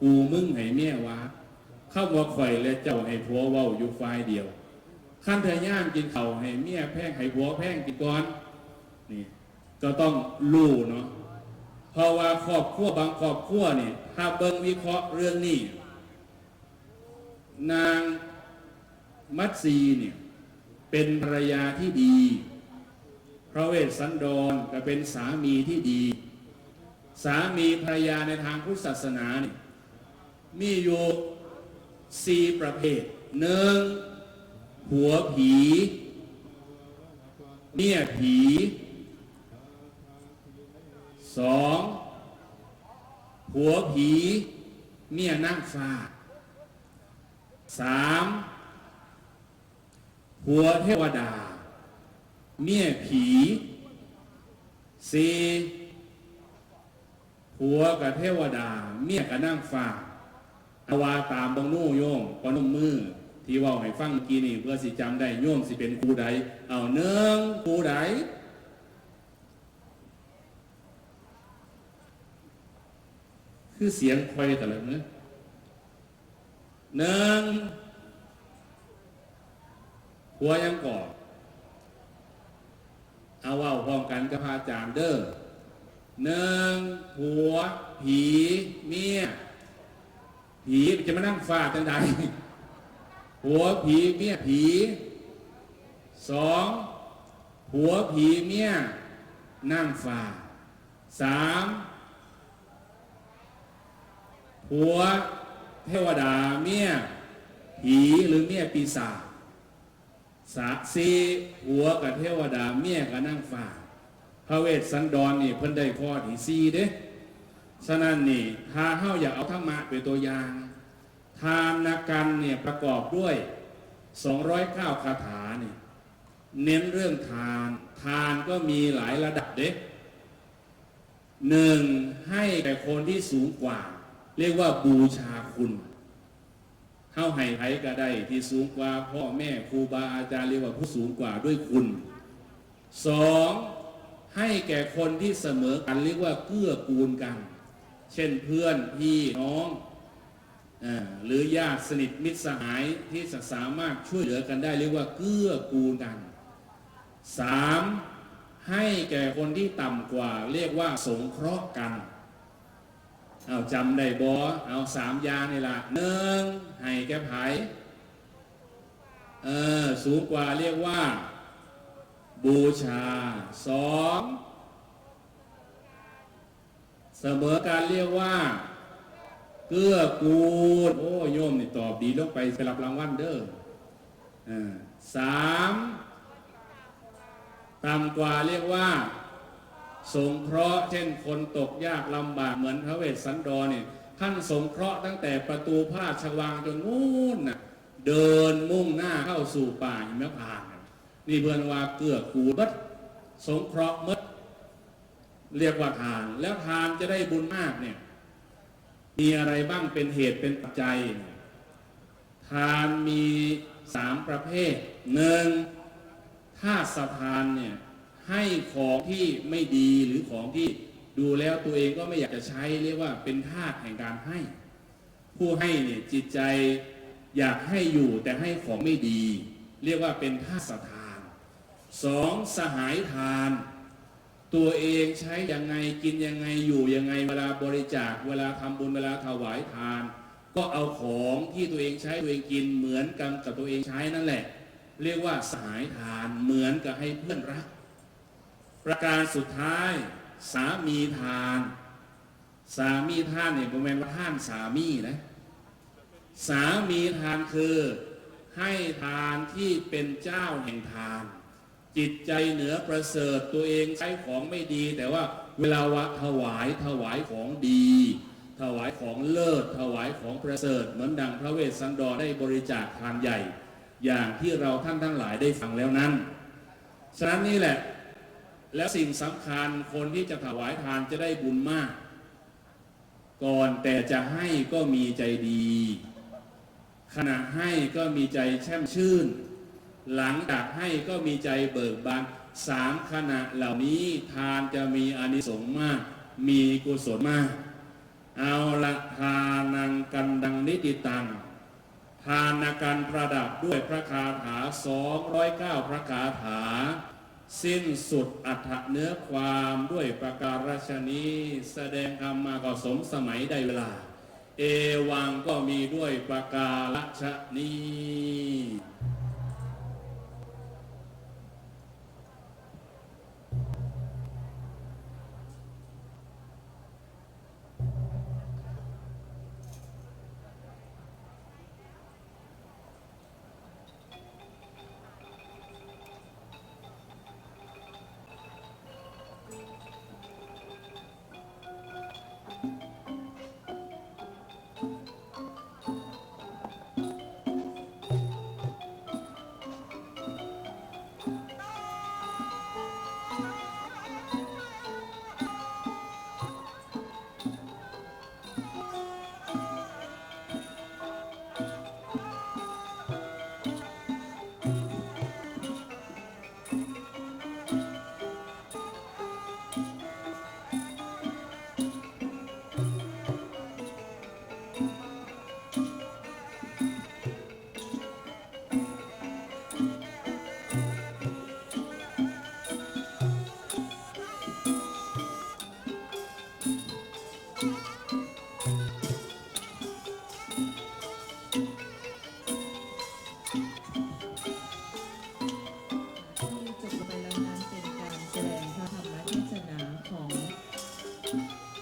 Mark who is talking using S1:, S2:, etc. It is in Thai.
S1: กูมึงให้เมียวะเข้าบ่ข่อยและเจ้าให้ผัวเว้าอยู่ฝ่ายเดียวขั้นเธอย่างกินเข่าให้เมียแพงให้ผัวแพงกินก่อนนี่ก็ต้องรู้เนาะเพราะว่าครอบครัวบางครอบครัวนี่ถ้าเบิ่งวิเคราะห์เรื่องนี้ นางมัตสีเนี่ยเป็นภรรยาที่ดี พระเวสสันดรก็เป็นสามีที่ดี สามีภรรยาในทางพุทธศาสนาเนี่ย มีอยู่สี่ประเภทหนึ่งผัวผีเมียผีสองผัวผีเมียนั่งฟ้าสามผัวเทวดา เมียผีสี่ผัวกับเทวดา เมียกับนั่งฟ้า อาวาตามบงนู่โยมปนมมือ ที่ว่าให้ฟังเมื่อกี้นี่เพื่อสิจำได้โยมสิเป็นครูใด เอาเนืองครูใดคือเสียงควยแต่ละเนื้อหนึ่งหัวยังก่อเอาว่าพร้อมกันกับพระอาจารย์เด้อหนึ่งหัว ผี เมีย ผีจะมานั่งฟาดจังใดหัวผีเมียผีสองหัวผีเมียนั่งฟาดสามหัวเทวดาเมียผีหรือเมียปีศาจสาสีหัวกับเทวดาเมียกับนั่งฟ้าพระเวสสันดรนี่เพิ่นได้ข้อที่สี่เด้ ฉะนั้นนี่ถ้าเฮาอยากเอาธรรมะเป็นตัวอย่าง ทานกันเนี่ยประกอบด้วย 209 คาถาเนี่ยเน้นเรื่องทาน ทานก็มีหลายระดับเด็กหนึ่งให้แก่คนที่สูงกว่า เรียกว่าบูชาคุณเข้าให้ไผก็ได้ที่สูงกว่าพ่อแม่ครูบาอาจารย์เรียกว่าผู้สูงกว่าด้วยคุณสองให้แก่คนที่เสมอกันเรียกว่าเกื้อกูลกัน เช่นเพื่อนพี่น้องอหรือญาติสนิทมิตรสหายที่จะสามารถช่วยเหลือกันได้ เรียกว่าเกื้อกูลกันสามให้แก่คนที่ต่ำกว่า เรียกว่าสงเคราะห์กันเอาจำได้บอเอาสามอยางนี่ละหนึ่งให้แก่ไผเออสูงกว่าเรียกว่า บูชาสอง สมอการเรียกว่า เกื้อกูล โอ้โยมนี่ตอบดีลงไปไปรับรางวัลเด้ออสามต่ำกว่าเรียกว่าสงเคราะห์เช่นคนตกยากลำบากเหมือนพระเวสสันดรเนี่ยท่านสงเคราะห์ตั้งแต่ประตูพระราชวังจนนู่นน่ะเดินมุ่งหน้าเข้าสู่ป่าหิมพานต์นี่เพื่อนว่าเกื้อกูลมัดสงเคราะห์มด เรียกว่าทาน แล้วทานจะได้บุญมากเนี่ยมีอะไรบ้างเป็นเหตุเป็นปัจจัย ทานมีสามประเภทหนึ่งถ้าสทานเนี่ยให้ของที่ไม่ดีหรือของที่ดูแล้วตัวเองก็ไม่อยากจะใช้เรียกว่าเป็นธาตุแห่งการให้ ผู้ให้เนี่ยจิตใจอยากให้อยู่แต่ให้ของไม่ดี เรียกว่าเป็นธาตุสถานสองสหายทาน ตัวเองใช้ยังไงกินยังไงอยู่ยังไงเวลาบริจาคเวลาทำบุญเวลาถวายทาน ก็เอาของที่ตัวเองใช้ตัวเองกินเหมือนกันกับตัวเองใช้นั่นแหละ เรียกว่าสายทานเหมือนกับให้เพื่อนรัก ประการสุดท้ายสามีทาน สามีท่านเนี่ยประมาณว่าท่านสามีนะสามีทานคือให้ทานที่เป็นเจ้าแห่งทาน จิตใจเหนือประเสริฐตัวเองใช้ของไม่ดี แต่ว่าเวลาวะถวายถวายของดี ถวายของเลิศ ถวายของประเสริฐ เหมือนดังพระเวสสันดรได้บริจาคทานใหญ่ อย่างที่เราท่านทั้งหลายได้ฟังแล้วนั้น ฉะนั้นนี่แหละ แล้วสิ่งสำคัญคนที่จะถวายทานจะได้บุญมาก ก่อนแต่จะให้ก็มีใจดี ขณะให้ก็มีใจแช่มชื่น หลังจากให้ก็มีใจเบิกบานสามขณะเหล่านี้ทานจะมีอนิสงส์มาก มีกุศลมาก เอาละทานังกันดังนิติตัง ทานอาการประดับด้วยพระคาถา209พระคาถา สิ้นสุดอัฐเนื้อความด้วยประการฉนี้แสดงธรรมมาก็สมสมัยได้เวลา เอวังก็มีด้วยประการฉนี้